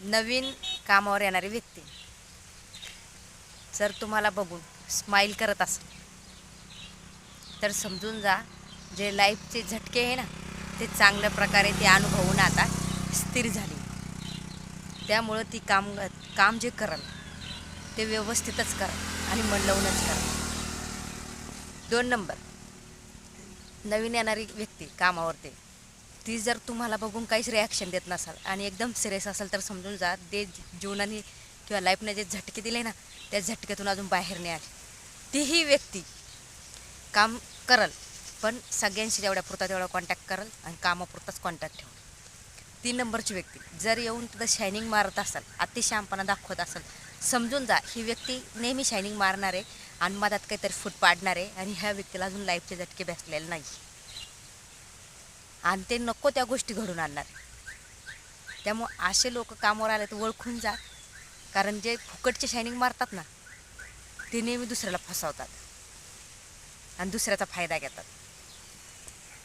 नवीन कामावर येणारी व्यक्ती. जर तुम्हाला बघून स्माईल करत असेल तर समजून जा जे लाईफचे झटके आहे ना ते चांगल्या प्रकारे ते अनुभवून आता स्थिर झाली. त्यामुळं ती काम काम जे करल ते व्यवस्थितच करा आणि मन लावूनच करा दोन नंबर नवीन येणारी व्यक्ती कामावरती. ती जर तुम्हाला बघून काहीच रिॲक्शन देत नसाल आणि एकदम सिरियस असेल तर समजून जा ते जीवनाने किंवा लाईफने जे झटके दिले ना त्या झटक्यातून अजून बाहेर नाही आले. तीही व्यक्ती काम करल पण सगळ्यांशी जेवढ्या पुरता तेवढा कॉन्टॅक्ट करल आणि कामापुरताच कॉन्टॅक्ट ठेवल तीन नंबरची व्यक्ती जर येऊन तिथं शायनिंग मारत असाल अतिशहामपणा दाखवत असाल समजून जा ही व्यक्ती नेहमी शायनिंग मारणार आहे आणि मधात काहीतरी फूट पाडणार आहे आणि ह्या व्यक्तीला अजून लाईफचे झटके बसलेले नाही. आणि ते नको त्या गोष्टी घडून आणणार. त्यामुळं असे लोक कामावर आले तर ओळखून जा. कारण जे फुकटचे शायनिंग मारतात ना ते नेहमी दुसऱ्याला फसवतात. आणि दुसऱ्याचा फायदा घेतात.